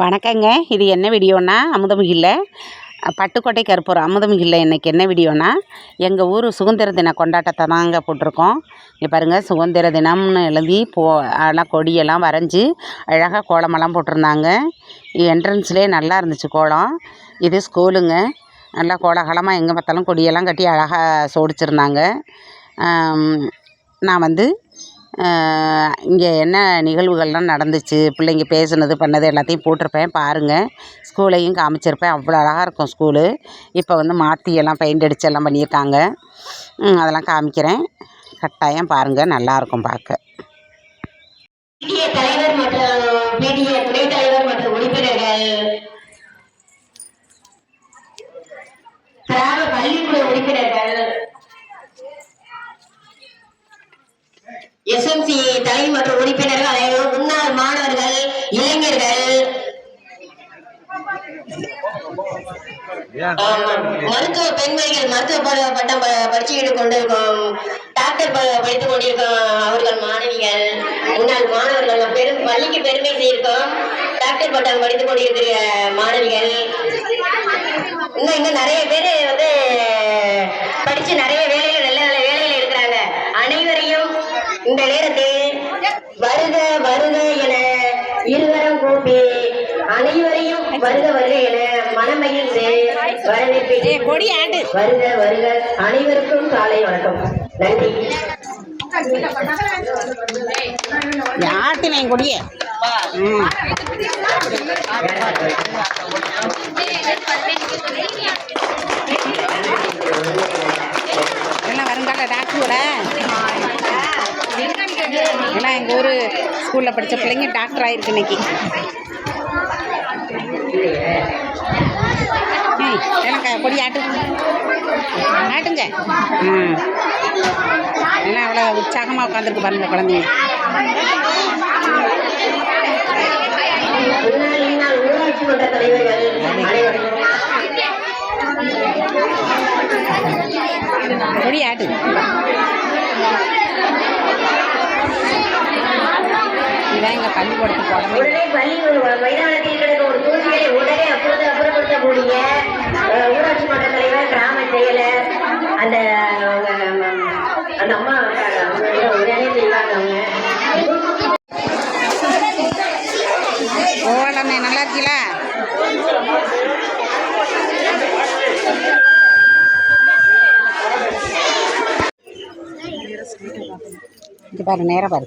வணக்கங்க. இது என்ன வீடியோன்னா அமுதமிகில் பட்டுக்கோட்டை கருப்பூர் அமுதமிகில் இன்றைக்கி என்ன வீடியோனா? எங்கள் ஊர் சுதந்திர தின கொண்டாட்டத்தை தாங்க போட்டிருக்கோம். இங்கே பாருங்கள் சுதந்திர தினம்னு எழுதி போ எல்லாம் கொடியெல்லாம் வரைஞ்சி அழகாக கோலமெல்லாம் போட்டிருந்தாங்க. என்ட்ரன்ஸ்லேயே நல்லா இருந்துச்சு கோலம். இது ஸ்கூலுங்க நல்லா கோலாகலமாக எங்கே பார்த்தாலும் கொடியெல்லாம் கட்டி அழகாக சோடிச்சிருந்தாங்க. நான் வந்து இங்கே என்ன நிகழ்வுகள்லாம் நடந்துச்சு? பிள்ளைங்க பேசினது பண்ணது எல்லாத்தையும் போட்டிருப்பேன் பாருங்கள் ஸ்கூலையும் காமிச்சிருப்பேன். அவ்வளோ அழகாக இருக்கும் ஸ்கூலு. இப்போ வந்து மாற்றி எல்லாம் பெயிண்ட் அடித்து எல்லாம் பண்ணியிருக்காங்க. அதெல்லாம் காமிக்கிறேன். கட்டாயம் பாருங்கள் நல்லாயிருக்கும் பார்க்க. தலைவர் மற்றும் பிடிஏ துணைத் தலைவர் மற்றும் உறுப்பினர்கள். பள்ளி எஸ்எம்சி தலை மற்றும் உறுப்பினர்கள் அனைவரும் முன்னாள் மாணவர்கள் இளைஞர்கள். மருத்துவ பெண்மணிகள் மருத்துவ பட்டம் படிச்சுக்கிட்டு கொண்டிருக்கோம் டாக்டர் படித்துக் கொண்டிருக்கோம் அவர்கள் மாணவிகள் முன்னாள் மாணவர்கள் பெரும் பள்ளிக்கு பெருமை செய்திருக்கோம் டாக்டர் பட்டம் படித்துக் கொண்டிருக்கிற மாணவிகள். இன்னும் இன்னும் நிறைய பேர் வருக வருக என மனமகிழ்ந்து வரவேற்பேன் வருக வருக. அனைவருக்கும் காலை வணக்கம். நன்றி. ஆட்டினேன் கொடியை. எல்லாம் வருங்கால டாக்டரோட? எல்லாம் எங்கள் ஊர் ஸ்கூலில் படித்த பிள்ளைங்க டாக்டர் ஆயிருக்கு இன்னைக்கு. ம் எல்லாம் க- கொடி ஆட்டு. ஆட்டுங்க. ம். எல்லாம் அவ்வளோ உற்சாகமாக உட்காந்துருக்கு பாருங்க குழந்தைங்க. ஊராட்சி மன்ற தலைவர்கள் கொடி ஆட்டு. இதான் எங்கள் பள்ளிக்கூடத்துக்கு போடணும் உடனே பள்ளி ஒரு மைதானத்தில் கிடக்க ஒரு தூசியை உடனே அப்பொழுது அப்புறப்படுத்தக்கூடிய ஊராட்சி மன்ற தலைவர் கிராம செயலர் அந்த அந்த அம்மா உடனே செய்வாங்க அவங்க ஓலண்ணே நல்லா இருக்கீங்களா? இது பாரு நேரம் பாரு.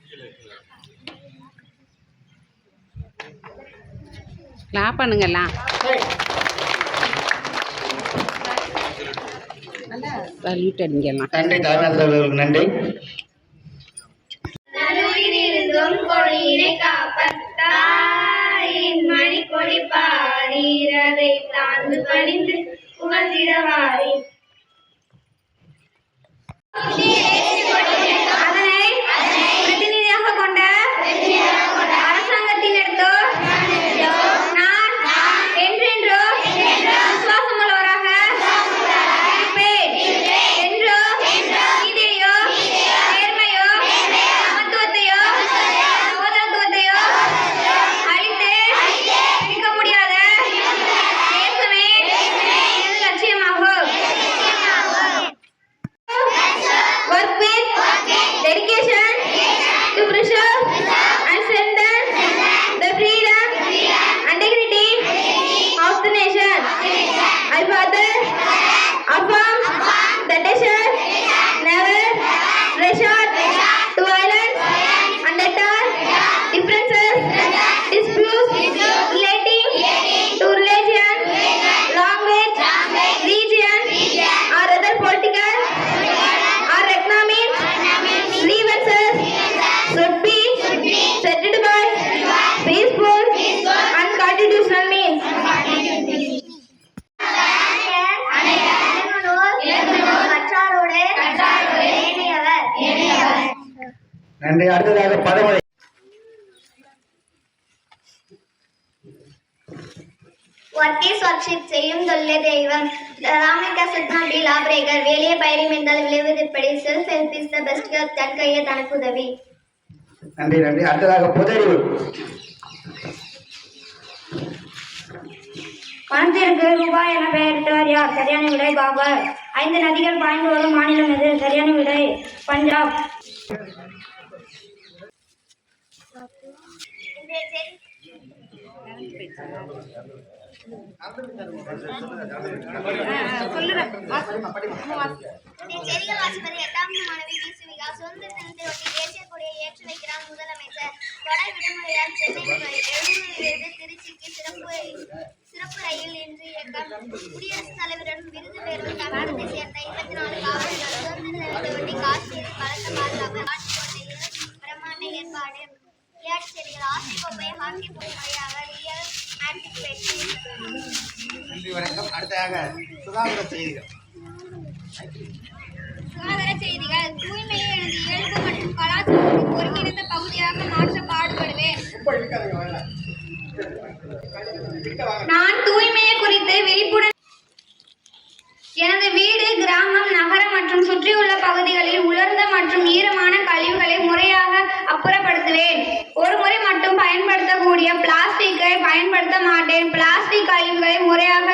லா பண்ணுங்கல்லாம் சல்யூட் அடிங்கலாம் நன்றி அவர்களுக்கு நன்றி. மணிக்கொடி தாழ்ந்து பணிந்து புகழ்ந்திடவாரி. அதனை பிரதிநிதியாக கொண்ட நன்றி. அடுத்ததாக பதமழை ஒர்க் இஸ் ஒர்க்ஷிப் செய்யும் தொல்லை தெய்வம். ராமிகா சுத்மா பி லா பிரேக்கர் வேலையை பயிரி மென்றால் விளைவதிற்படி self help is the best தன் கையை தனக்கு உதவி. நன்றி நன்றி. அடுத்ததாக புதறிவு. பணத்திற்கு ரூபாய் என பெயரிட்டவர் யார்? சரியான விடை பாபர் ஐந்து நதிகள் பாய்ந்து வரும் மாநிலம் எது? சரியான விடை பஞ்சாப் செய்திகள் வாசிப்பது எட்டாம் மாணவி கிசுவிகா சுதந்திர தினத்தை ஒட்டி தேசிய கொடியை ஏற்றி வைக்கிறார் முதலமைச்சர் தொடர் விடுமுறையால் சென்னை திருச்சிக்கு சிறப்பு சிறப்பு ரயில் இன்று இயக்கம் குடியரசுத் தலைவரிடம் விருது பெறும் தமிழகத்தை சேர்ந்த இருபத்தி நாலு காவலர்கள் சுதந்திர தினத்தை ஒட்டி காஷ்மீரில் பலத்த பாதுகாப்பு பிரம்மாண்ட ஏற்பாடு விளையாட்டுச் செய்திகள் ஆசிய கோப்பை ஹாக்கி போட்டி வழியாக ரியல் நன்றி வணக்கம். அடுத்ததாக சுகாதார செய்திகள். சுகாதார செய்திகள். தூய்மையை எனது இயல்பு மற்றும் கலாச்சாரத்தின் ஒருங்கிணைந்த பகுதியாக மாற்ற பாடுபடுவேன் நான் தூய்மையை குறித்து விழிப்புடன் எனது வீடு கிராமம் நகரம் மற்றும் சுற்றியுள்ள பகுதிகளில் உலர்ந்த மற்றும் ஈரமான கழிவுகளை முறையாக அப்புறப்படுத்துவேன். ஒரு முறை மட்டும் பயன்படுத்தக்கூடிய பிளாஸ்டிக்கை பயன்படுத்த மாட்டேன். பிளாஸ்டிக் கழிவுகளை முறையாக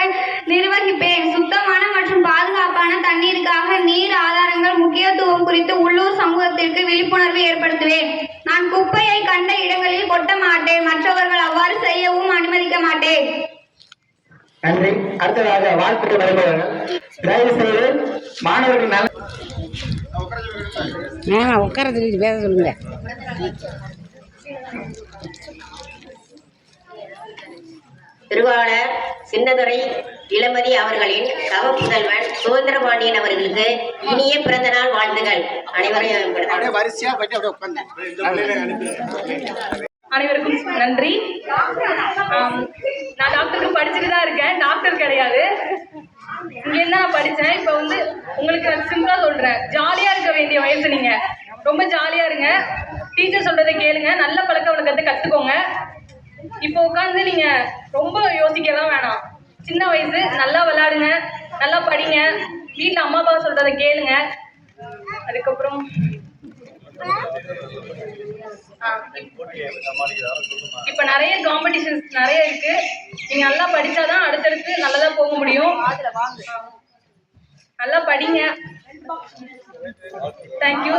நிர்வகிப்பேன். சுத்தமான மற்றும் பாதுகாப்பான தண்ணீருக்காக நீர் ஆதாரங்கள் முக்கியத்துவம் குறித்து உள்ளூர் சமூகத்திற்கு விழிப்புணர்வு ஏற்படுத்துவேன். நான் குப்பையை கண்ட இடங்களில் கொட்ட மாட்டேன். மற்றவர்கள் அவ்வாறு செய்யவும் அனுமதிக்க மாட்டேன். நன்றி. அடுத்ததாக வாழ்த்துறை வருபவர்கள் தயவு செய்து மாணவர்கள் உட்கார சொல்லி பேச சொல்லுங்க. திருவாளர் சின்னதுரை இளமதி அவர்களின் தவ புதல்வன் சுதந்திரபாண்டியன் அவர்களுக்கு இனிய பிறந்த நாள் வாழ்த்துகள். அனைவரையும் அனைவருக்கும் நன்றி. நான் டாக்டருக்கு படிச்சுட்டு தான் இருக்கேன். டாக்டர் கிடையாது. இங்கேருந்து தான் நான் படித்தேன் இப்போ வந்து உங்களுக்கு நான் சிம்பிளாக சொல்கிறேன் ஜாலியாக இருக்க வேண்டிய வயசு நீங்கள் ரொம்ப ஜாலியாக இருங்க. டீச்சர் சொல்கிறத கேளுங்க. நல்ல பழக்க வழக்கத்தை கற்றுக்கோங்க இப்போ உட்காந்து நீங்கள் ரொம்ப யோசிக்கலாம் வேணாம். சின்ன வயசு நல்லா விளையாடுங்க. நல்லா படிங்க. வீட்டில் அம்மா அப்பா சொல்கிறத கேளுங்க. அதுக்கப்புறம் இப்போ நிறைய காம்படிஷன்ஸ் நிறைய இருக்குது நீங்க நல்லா படிச்சாதான் அடுத்தடுத்து நல்லதா போக முடியும். நல்லா படிங்க. தேங்க்யூ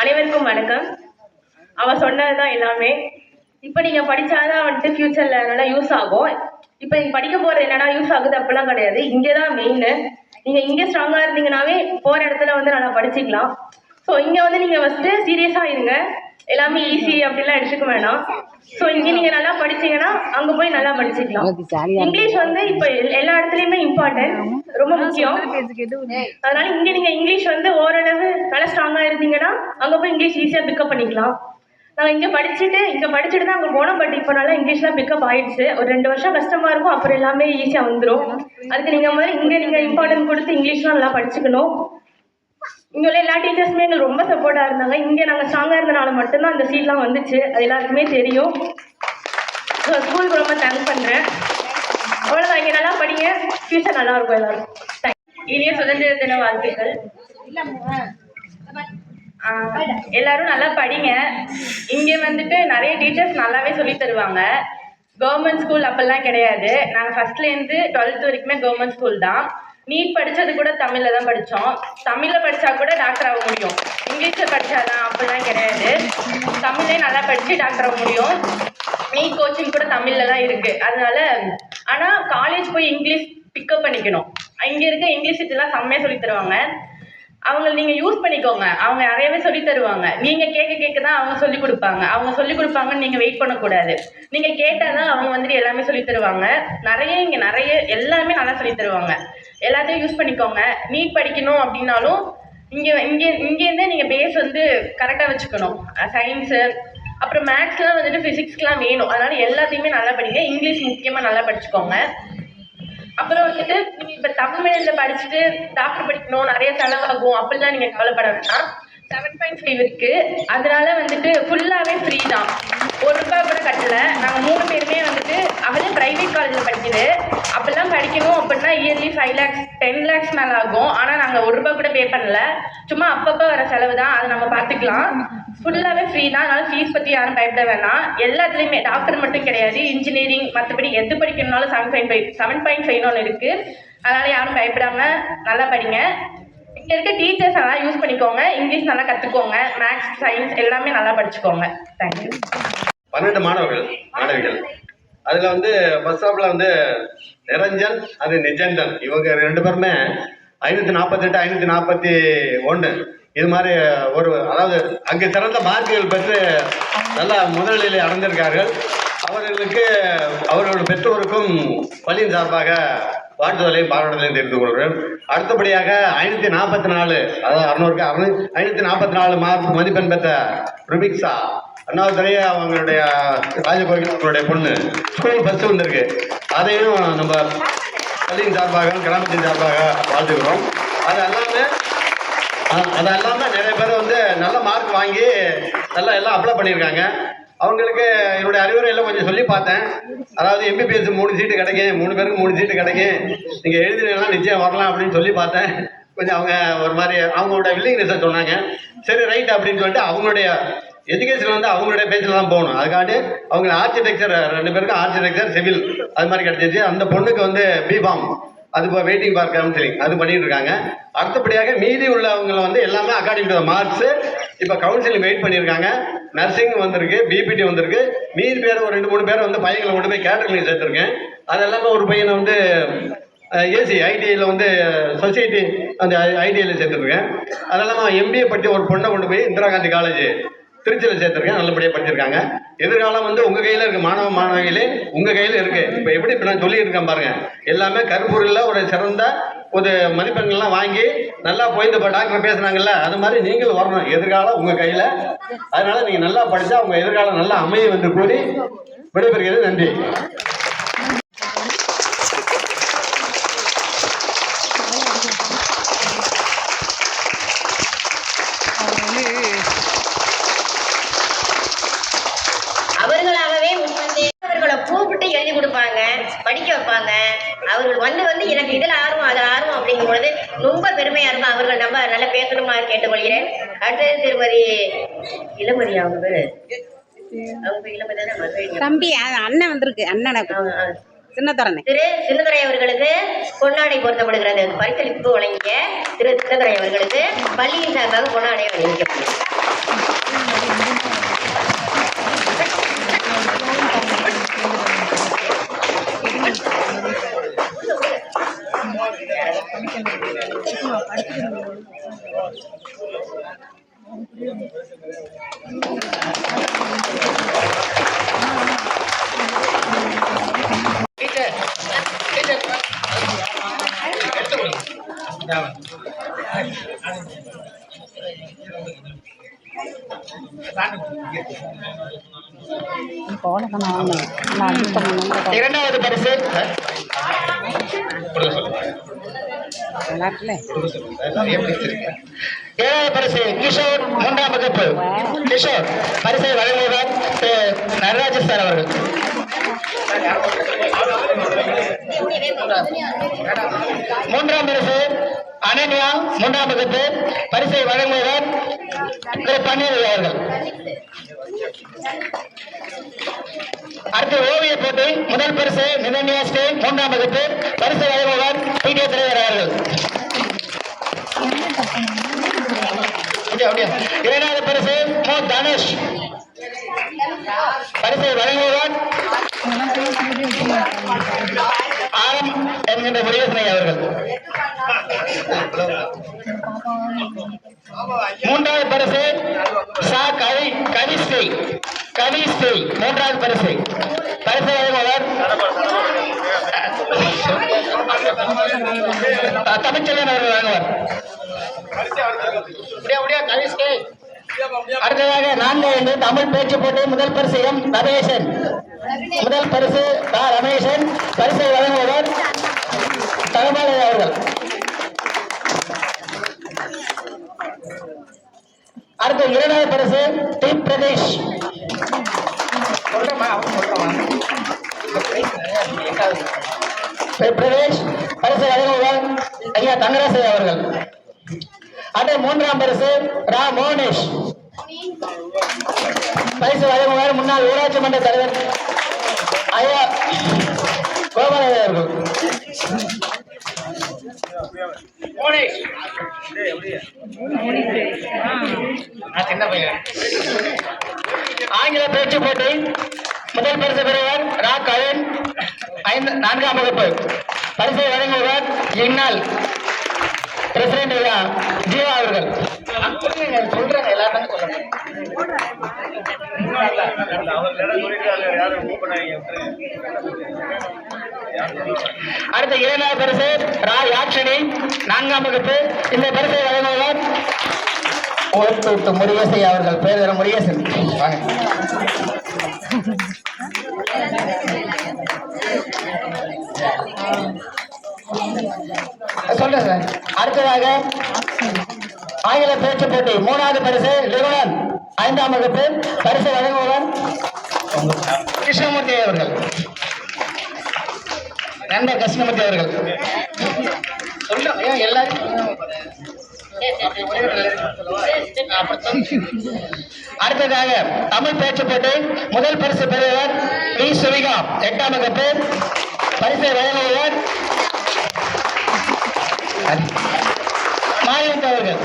அனைவருக்கும் வணக்கம். அவ சொன்னதுதான் எல்லாமே. இப்போ நீங்க படிச்சாதான் வந்துட்டு ஃபியூச்சர்ல நல்லா யூஸ் ஆகும். இப்போ நீங்க படிக்க போறது என்னன்னா யூஸ் ஆகுது அப்படிலாம் கிடையாது. இங்கே தான் மெயின் நீங்க இங்கே ஸ்ட்ராங்கா இருந்தீங்கன்னாவே போற இடத்துல வந்து நல்லா படிச்சுக்கலாம். ஸோ இங்க வந்து நீங்க ஃபர்ஸ்ட் சீரியஸா இருங்க. எல்லாமே ஈஸி அப்படிலாம் எடுத்துக்க வேணாம். ஸோ இங்கே நீங்க நல்லா படிச்சீங்கன்னா அங்க போய் நல்லா படிச்சுக்கலாம். இங்கிலீஷ் வந்து இப்போ எல்லா இடத்துலயுமே இம்பார்ட்டன்ட் ரொம்ப முக்கியம். அதனால இங்க நீங்க இங்கிலீஷ் வந்து ஓரளவு நல்லா ஸ்ட்ராங்கா இருந்தீங்கன்னா அங்க போய் இங்கிலீஷ் ஈஸியா பிக்கப் பண்ணிக்கலாம். நாங்கள் இங்கே படிச்சுட்டு இங்கே படிச்சுட்டு தான் அங்கே போனோம். பட் இப்போ நல்லா இங்கிலீஷ்லாம் பிக்கப் ஆயிடுச்சு. ஒரு ரெண்டு வருஷம் கஷ்டமா இருக்கும். அப்புறம் எல்லாமே ஈஸியாக வந்துடும் அதுக்கு நீங்கள் மாதிரி இங்கே நீங்கள் இம்பார்ட்டன்ட் கொடுத்து இங்கிலீஷ்லாம் நல்லா படிச்சுக்கணும். இங்கே உள்ள எல்லா டீச்சர்ஸுமே எங்களுக்கு ரொம்ப சப்போர்ட்டாக இருந்தாங்க. இங்கே நாங்கள் ஸ்ட்ராங்காக இருந்தனால மட்டும்தான் அந்த சீட்லாம் வந்துச்சு. அது எல்லாருக்குமே தெரியும். ஸோ ஸ்கூலுக்கு ரொம்ப தேங்க் பண்ணுறேன் அவ்வளோதான் இங்கே நல்லா படிங்க. ஃபியூச்சர் நல்லா இருக்கும் எல்லாரும். இனிய சுதந்திர தின வாழ்த்துக்கள். எல்லாரும் நல்லா படிங்க. இங்கே வந்துட்டு நிறைய டீச்சர்ஸ் நல்லாவே சொல்லி தருவாங்க. கவர்மெண்ட் ஸ்கூல் அப்பெல்லாம் கிடையாது. நாங்கள் ஃபஸ்ட்லேருந்து டுவெல்த் வரைக்குமே கவர்மெண்ட் ஸ்கூல் தான். நீட் படித்தது கூட தமிழில் தான் படித்தோம் தமிழில் படித்தா கூட டாக்டர் ஆக முடியும். இங்கிலீஷில் படித்தாதான் அப்படிலாம் கிடையாது. தமிழ்லே நல்லா படித்து டாக்டர் ஆக முடியும். நீட் கோச்சிங் கூட தமிழில் தான் இருக்குது அதனால ஆனால் காலேஜ் போய் இங்கிலீஷ் பிக்கப் பண்ணிக்கணும். இங்கே இருக்க இங்கிலீஷ் இதெல்லாம் செம்மையாக சொல்லி தருவாங்க. அவங்க நீங்கள் யூஸ் பண்ணிக்கோங்க. அவங்க நிறையவே சொல்லி தருவாங்க. நீங்கள் கேட்க கேட்க தான் அவங்க சொல்லி கொடுப்பாங்க. அவங்க சொல்லி கொடுப்பாங்கன்னு நீங்கள் வெயிட் பண்ணக்கூடாது. நீங்கள் கேட்டால் தான் அவங்க வந்துட்டு எல்லாமே சொல்லி தருவாங்க. நிறைய இங்கே நிறைய எல்லாமே நல்லா சொல்லி தருவாங்க. எல்லாத்தையும் யூஸ் பண்ணிக்கோங்க. நீட் படிக்கணும் அப்படின்னாலும் இங்கே இங்கே இங்கேருந்தே நீங்கள் பேஸ் வந்து கரெக்டாக வச்சுக்கணும். சயின்ஸு அப்புறம் மேக்ஸ்லாம் வந்துட்டு ஃபிசிக்ஸ்க்கெலாம் வேணும். அதனால் எல்லாத்தையுமே நல்லா படிங்க. இங்கிலீஷ் முக்கியமாக நல்லா படிச்சுக்கோங்க. அப்புறம் வந்துட்டு நீங்கள் இப்போ தமிழ் மீடியத்தில் படிச்சுட்டு டாக்டர் படிக்கணும். நிறைய செலவாகும். அப்படிலாம் நீங்கள் கவலைப்பட வேண்டாம். செவன் பாயிண்ட் ஃபைவ் இருக்குது அதனால வந்துட்டு ஃபுல்லாகவே ஃப்ரீ தான். ஒரு ரூபாய் கூட கட்டல. நாங்கள் மூணு பேருமே வந்துட்டு அவளே ப்ரைவேட் காலேஜில் படிக்குது. அப்போல்லாம் படிக்கணும் அப்படின்னா yearly five lakhs ten lakhs மேலே ஆகும். ஆனால் நாங்கள் ஒரு ரூபாய் கூட பே பண்ணல. சும்மா அப்பப்போ வர செலவு தான். அதை நம்ம பார்த்துக்கலாம் ஃபுல்லாகவே ஃப்ரீ தான். அதனால ஃபீஸ் பற்றி யாரும் பயப்பட வேணாம். எல்லாத்துலேயுமே டாக்டர் மட்டும் கிடையாது. இன்ஜினியரிங் மற்றபடி எது படிக்கணும்னாலும் seven point five seven point ஃபைவ்னு ஒன்று இருக்குது அதனால் யாரும் பயப்படாமல் நல்லா படிங்க. இருக்க டீச்சர்ஸ் நல்லா யூஸ் பண்ணிக்கோங்க. இங்கிலீஷ் நல்லா கற்றுக்கோங்க மேக்ஸ் சயின்ஸ் எல்லாமே நல்லா படிச்சுக்கோங்க. தேங்க்யூ பன்னெண்டு மாணவர்கள் மாணவிகள். அதில் வந்து ஃபர்ஸ்ட் ஸ்டாப்பில் வந்து நிரஞ்சன் அது நிஜந்தன். இவங்க ரெண்டு பேருமே ஐநூற்றி நாற்பத்தெட்டு ஐநூற்றி நாற்பத்தி ஒன்று இது மாதிரி ஒரு அதாவது அங்கே சிறந்த மார்க்குகள் பெற்று நல்லா முதலில் அடைந்திருக்கார்கள் அவர்களுக்கு அவர்கள் பெற்றோருக்கும் பள்ளியின் சார்பாக வாழ்த்துதலையும் பாராட்டுதலையும் தெரிந்து கொள்கிறேன். அடுத்தபடியாக ஐநூற்றி நாற்பத்தி நாலு அதாவது அறுநூறுக்கு அறுநூ ஐநூற்றி நாற்பத்தி நாலு மார்க் மதிப்பெண் பெற்ற ருபிக்ஸா அண்ணாதுரையே அவங்களுடைய ராஜகோவில் அவங்களுடைய பொண்ணு ஸ்கூல் ஃபஸ்ட்டு வந்திருக்கு அதையும் நம்ம பள்ளியின் சார்பாக கிராமத்தின் சார்பாக வாழ்த்துக்கிறோம் அது எல்லாமே அது இல்லாமல் நிறைய பேர் வந்து நல்ல மார்க் வாங்கி நல்லா எல்லாம் அப்ளை பண்ணியிருக்காங்க. அவங்களுக்கு என்னுடைய அறிவுரை எல்லாம் கொஞ்சம் சொல்லி பார்த்தேன். அதாவது எம்பிபிஎஸ் மூணு சீட்டு கிடைக்கும். மூணு பேருக்கு மூணு சீட்டு கிடைக்கும். நீங்கள் எழுதினீங்கன்னா நிச்சயம் வரலாம் அப்படின்னு சொல்லி பார்த்தேன். கொஞ்சம் அவங்க ஒரு மாதிரி அவங்களோட வில்லிங்னஸை சொன்னாங்க. சரி ரைட் அப்படின்னு சொல்லிட்டு அவங்களுடைய எஜுகேஷன் வந்து அவங்களுடைய பேச்சில் தான் போகணும். அதுக்காண்டி அவங்க ஆர்கிடெக்சர் ரெண்டு பேருக்கும் ஆர்கிடெக்சர் சிவில் அது மாதிரி கிடைச்சிச்சு. அந்த பொண்ணுக்கு வந்து பிபாம் அது இப்போ வெயிட்டிங் ஃபார் கவுன்சிலிங் அது பண்ணிட்டு இருக்காங்க. அடுத்தபடியாக மீதி உள்ளவங்களை வந்து எல்லாமே அக்கார்டிங் டு மார்க்ஸ் இப்போ கவுன்சிலிங் வெயிட் பண்ணியிருக்காங்க நர்சிங் வந்திருக்கு பிபிடி வந்திருக்கு. மீதி பேர் ஒரு ரெண்டு மூணு பேர் வந்து பையங்களை கொண்டு போய் கேட்டரிங் சேர்த்துருக்கேன். அது எல்லாமே ஒரு பையனை வந்து ஏசி ஐடிஐயில் வந்து சொசைட்டி அந்த ஐடிஐயில் சேர்த்துருக்கேன். அதெல்லாம் எம்பிஏ பற்றி ஒரு பொண்ணை கொண்டு போய் இந்திரா காந்தி காலேஜ் திருச்சியில் சேர்த்துருக்கேன் நல்லபடியாக படிச்சிருக்காங்க. எதிர்காலம் வந்து உங்கள் கையில் இருக்குது மாணவ மாணவிகளே உங்கள் கையில் இருக்குது இப்போ எப்படி இப்போ நான் சொல்லியிருக்கேன் பாருங்க. எல்லாமே கருப்பூரில் ஒரு சிறந்த ஒரு மதிப்பெண்கள்லாம் வாங்கி நல்லா போய் இந்த இப்போ டாக்டர் பேசுனாங்கல்ல அது மாதிரி நீங்களும் வரணும். எதிர்காலம் உங்கள் கையில். அதனால நீங்கள் நல்லா படித்தா உங்கள் எதிர்காலம் நல்லா அமையும் என்று கூறி விடைபெறுகிறது நன்றி அவர்களாகவே முன்வந்து அவர்களை கூப்பிட்டு எழுதி கொடுப்பாங்க படிக்க வைப்பாங்க அவர்கள் வந்து வந்து எனக்கு இதில் ஆர்வம் அதில் ஆர்வம் அப்படிங்கும் பொழுது ரொம்ப பெருமையாக இருக்கும் அவர்கள் நம்ம நல்லா பேசணுமா கேட்டுக்கொள்கிறேன் அடுத்தது திருமதி இளமதி அவங்க பேர் அவங்க பேர் இளமதி தானே மதுரை தம்பி அண்ணன் வந்திருக்கு. அண்ணனை. சின்னத்தரனே திரு சின்னதுரை அவர்களுக்கு பொன்னாடை பொருத்தப்படுகிறது. பரிசளிப்பு வழங்கிய திரு சின்னதுரை அவர்களுக்கு பள்ளியின் சார்பாக பொன்னாடை வழங்கிக்கப்பட்டது இரண்டாவது பரிசு. ஏழாவது பரிசு கிஷோர் மூன்றாம் வகுப்பு. கிஷோர் பரிசை வழங்குவவர் திரு நடராஜ சார் அவர்கள். மூன்றாம் பரிசு அனன்யா மூன்றாம் வகுப்பு பரிசை வழங்குவவர் திரு பன்னீர் அவர்கள். அடுத்து ஓவிய போட்டி முதல் பரிசு நிதன்யா ஸ்ரீ மூன்றாம் வகுப்பு பரிசை வழங்குபவர் பி டி தலைவர் அவர்கள். இரண்டாவது பரிசு மோ. தனுஷ். பரிசை வழங்குபவர் ஆரம் என்கின்ற முருகேசனை அவர்கள். மூன்றாவது பரிசு சா கவி கவிஸ்ரீ கவிஸ்ரீ மூன்றாவது பரிசு. பரிசு வழங்குவர் தமிழ்ச்செல்வன் அவர்கள் வழங்குவார் அடுத்ததாக நான்கு கவிஸ்ரீ? அடுத்ததாக தமிழ் பேச்சு போட்டி முதல் பரிசு எம். ரமேசன் முதல் பரிசு ரமேசன் பரிசை வழங்குபவர் தகவல் அவர்கள். அடுத்து இரண்டாவது பரிசு டி பிரதேஷ். பரிசு வழங்குவார் ஐயா தங்கராசு அவர்கள். அடுத்து மூன்றாம் பரிசு ரா மோகனேஷ். பரிசு வழங்குவார் முன்னாள் ஊராட்சி மன்ற தலைவர் ஐயா கோபாலய அவர்கள். சின்ன பையன் ஆங்கில பேச்சு போட்டி. முதல் பரிசு பெறுவர் ரா கயன் ஐந்து நான்காம் வகுப்பு. பரிசை வழங்குவர் இந்நாள் பிரசிடென்ட் ஐயா ஜீவா அவர்கள். சொல்றாங்க எல்லாரும் சொல்லுங்க அடுத்த இரண்டாவது பரிசு ரா யாட்சினி நான்காம் வகுப்பு. இந்த பரிசை வழங்குவார் ஓட்டு முருகேசை அவர்கள். பேர் வேற முருகேசன். வாங்க. சொல்றேன் சார். அடுத்ததாக ஆங்கில பேச்சு போட்டி மூணாவது பரிசு லிகுணன் ஐந்தாம் வகுப்பு பரிசு வழங்குவர் கிருஷ்ணமூர்த்தி அவர்கள். நண்பர் கிருஷ்ணமூர்த்தி அவர்கள். சொல்றேன் எல்லாரும் அடுத்ததாக தமிழ் பேச்சு போட்டு முதல் பரிசு பெறுவர் பி. சுவிகா எட்டாம் வகுப்பு பரிசை வழங்குவர் மாயன் அவர்கள்.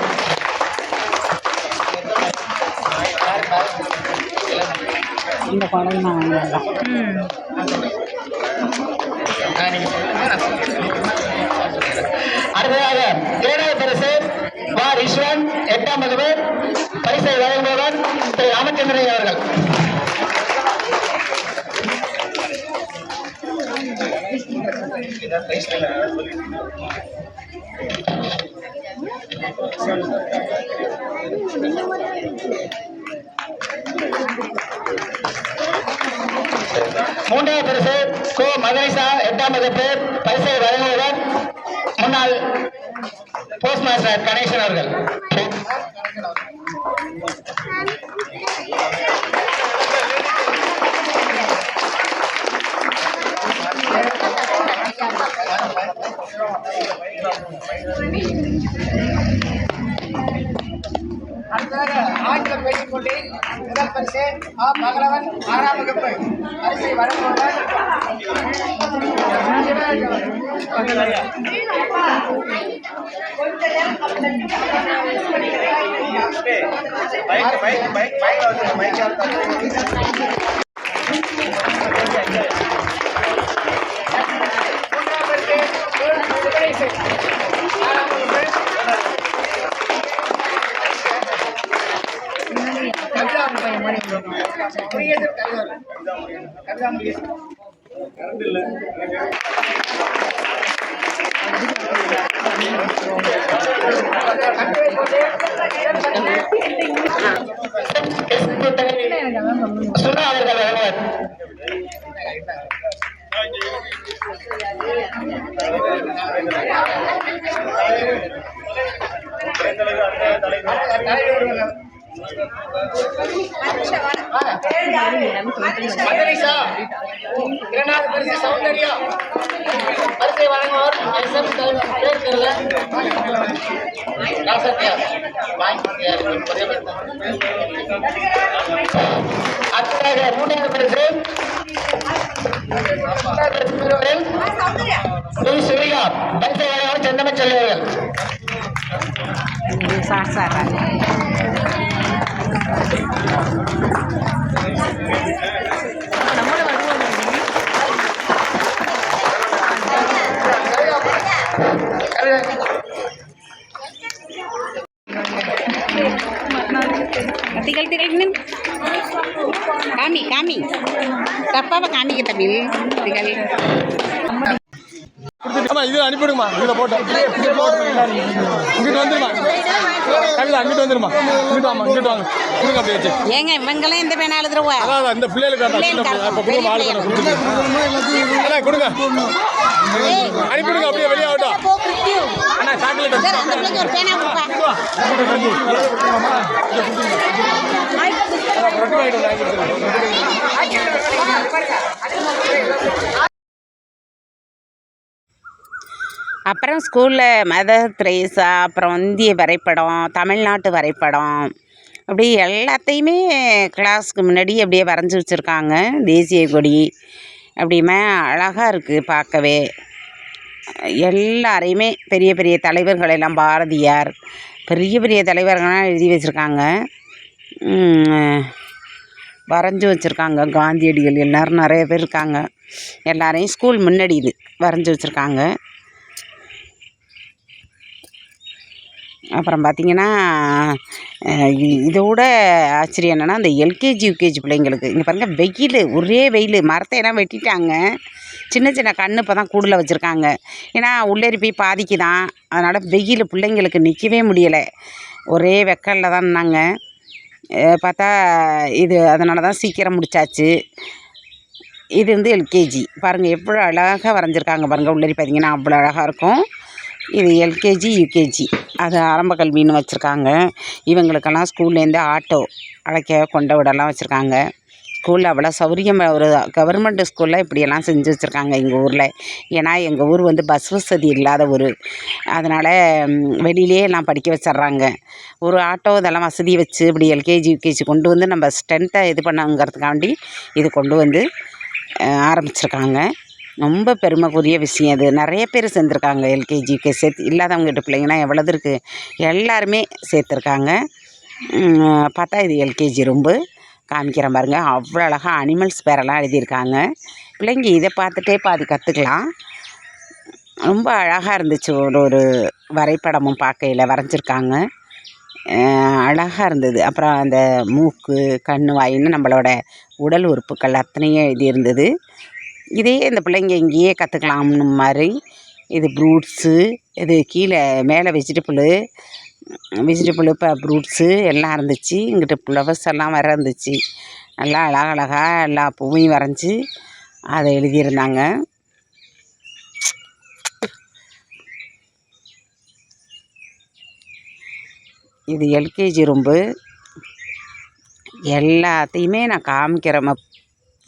இந்த குழந்தை நான் வாங்கிடலாம் அடுத்ததாக ஏழாவது பரிசு வா ஈஸ்வரன் எட்டாம் வகுப்பு பரிசை வழங்குபவர் திரு ராமச்சந்திரன் அவர்கள் Thank you. மூன்றாவது பரிசு கோ மதனிசா எட்டாம் வகுப்பு பரிசை வழங்குபவர் முன்னாள் போஸ்ட் மாஸ்டர் கணேசன் அவர்கள் Thank you. பேச்சு போட்டி முதல் பரிசு ஆ பகலவன் ஆறாம் வகுப்பு பரிசை வழங்குபவர் சுனா அவர்கள் வழங்குவர் மதனிஷா இரண்டாவது பரிசு சௌந்தர்யா பரிசை வழங்குவார் எஸ் எம் பேர் தெரியல ராசத்யா வாங்கி அடுத்ததாக மூன்றாவது பரிசு மூன்றாவது பரிசு பெறுவர்கள் ஸ்ரீ சுவிகா பரிசை வழங்குவார் செந்தமச் Ini sasaran. Tinggal-tinggal kami kami. Apa kami kita bilang. ஆமா இது அனுப்பிவிடுமா? இதில் போட்டோம். இங்கிட்டு வந்துருமா? கவிதா அங்கிட்டு வந்துருமா? இங்கிட்டு வாமா இங்கிட்டு வாங்க. கொடுங்க அப்படியே வச்சு ஏங்க இவங்கெல்லாம் எந்த பேனா எழுதுருவா அதான் இந்த பிள்ளைகளுக்கு இப்போ கொடுங்க ஆளு அண்ணா கொடுங்க. அனுப்பிவிடுங்க அப்படியே வெளியே ஆகட்டும் அண்ணா சாக்லேட் அந்த பிள்ளைக்கு ஒரு பேனா கொடுப்பா. அப்புறம் ஸ்கூலில் மதர் திரேசா அப்புறம் இந்திய வரைபடம் தமிழ்நாட்டு வரைபடம் அப்படி எல்லாத்தையுமே கிளாஸ்க்கு முன்னாடி அப்படியே வரைஞ்சி வச்சுருக்காங்க. தேசிய கொடி அப்படியுமே அழகாக இருக்குது பார்க்கவே. எல்லாரையுமே பெரிய பெரிய தலைவர்கள் எல்லாம் பாரதியார் பெரிய பெரிய தலைவர்கள்லாம் எழுதி வச்சுருக்காங்க. வரைஞ்சி வச்சுருக்காங்க. காந்தியடிகள் எல்லோரும் நிறைய பேர் இருக்காங்க. எல்லாரையும் ஸ்கூல் முன்னாடி இது வரைஞ்சி வச்சுருக்காங்க. அப்புறம் பார்த்திங்கன்னா இதோட ஆச்சரியம் என்னென்னா அந்த எல்கேஜி யூகேஜி பிள்ளைங்களுக்கு. இங்கே பாருங்கள் வெயில் ஒரே வெயில். மரத்தை எல்லாம் வெட்டிட்டாங்க. சின்ன சின்ன கன்று இப்போ தான் கூடில் வச்சுருக்காங்க. ஏன்னா உள்ளேறி போய் பாதிக்கு தான் அதனால் வெயில் பிள்ளைங்களுக்கு நிற்கவே முடியலை. ஒரே வெக்கலில் தான் இருந்தாங்க பார்த்தா இது அதனால தான் சீக்கிரம் முடிச்சாச்சு. இது வந்து எல்கேஜி. பாருங்கள் எவ்வளோ அழகாக வரைஞ்சிருக்காங்க பாருங்கள் உள்ளேறி பார்த்திங்கன்னா அவ்வளோ அழகாக இருக்கும். இது எல்கேஜி யூகேஜி அது ஆரம்ப கல்வின்னு வச்சுருக்காங்க. இவங்களுக்கெல்லாம் ஸ்கூல்லேருந்து ஆட்டோ அழைக்க கொண்ட விடலாம் வச்சுருக்காங்க. ஸ்கூலில் அவ்வளோ சௌரியம் ஒரு கவர்மெண்ட் ஸ்கூலில் இப்படியெல்லாம் செஞ்சு வச்சுருக்காங்க எங்கள் ஊரில். ஏன்னா எங்கள் ஊர் வந்து பஸ் வசதி இல்லாத ஊர். அதனால் வெளியிலே எல்லாம் படிக்க வச்சிட்றாங்க ஒரு ஆட்டோ இதெல்லாம் வசதி வச்சு இப்படி எல்கேஜி யூகேஜி கொண்டு வந்து நம்ம ஸ்ட்ரென்த்தை இது பண்ணுங்கிறதுக்காண்டி இது கொண்டு வந்து ஆரம்பிச்சிருக்காங்க. ரொம்ப பெருமைக்குரிய விஷயம் அது நிறைய பேர் சேர்ந்துருக்காங்க எல்கேஜி யூகேஜி சேர்த்து இல்லாதவங்ககிட்ட பிள்ளைங்கன்னா எவ்வளோது இருக்குது எல்லாருமே சேர்த்துருக்காங்க. பார்த்தா இது எல்கேஜி ரொம்ப. காமிக்கிறேன் பாருங்க. அவ்வளோ அழகாக அனிமல்ஸ் பேரெல்லாம் எழுதியிருக்காங்க. பிள்ளைங்க இதை பார்த்துட்டே பாதி கற்றுக்கலாம் ரொம்ப அழகாக இருந்துச்சு. ஒரு ஒரு வரைபடமும் பார்க்கையில் வரைஞ்சிருக்காங்க. அழகாக இருந்தது. அப்புறம் அந்த மூக்கு கண் வாயின்னு நம்மளோட உடல் உறுப்புகள் அத்தனையும் எழுதியிருந்தது. இதையே இந்த பிள்ளைங்க இங்கேயே கற்றுக்கலாம்னு மாதிரி. இது ஃப்ரூட்ஸு இது கீழே மேலே வெஜிடபிளு வெஜிடபிள் இப்போ ஃப்ரூட்ஸு எல்லாம் இருந்துச்சு. இங்கிட்ட ஃப்ளவர்ஸ் எல்லாம் வர இருந்துச்சு. நல்லா அழகழகாக எல்லா பூவையும் வரைஞ்சி அதை எழுதியிருந்தாங்க. இது எல்கேஜி ரூம்பு. எல்லாத்தையுமே நான் காமிக்கிறேன்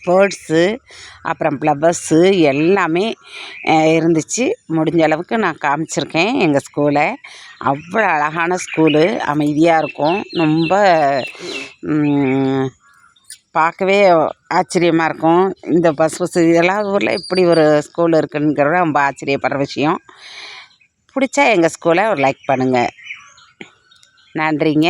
பேர்ட்ஸு அப்புறம் ஃப்ளவர்ஸு எல்லாமே இருந்துச்சு. முடிஞ்ச அளவுக்கு நான் காமிச்சிருக்கேன் எங்கள் ஸ்கூலை. அவ்வளோ அழகான ஸ்கூலு அமைதியாக இருக்கும். ரொம்ப பார்க்கவே ஆச்சரியமாக இருக்கும். இந்த பஸ் வசதி எல்லா ஊரில் இப்படி ஒரு ஸ்கூல் இருக்குங்கிறத ரொம்ப ஆச்சரியப்படுற விஷயம். பிடிச்சா எங்கள் ஸ்கூலை ஒரு லைக் பண்ணுங்கள் நன்றிங்க.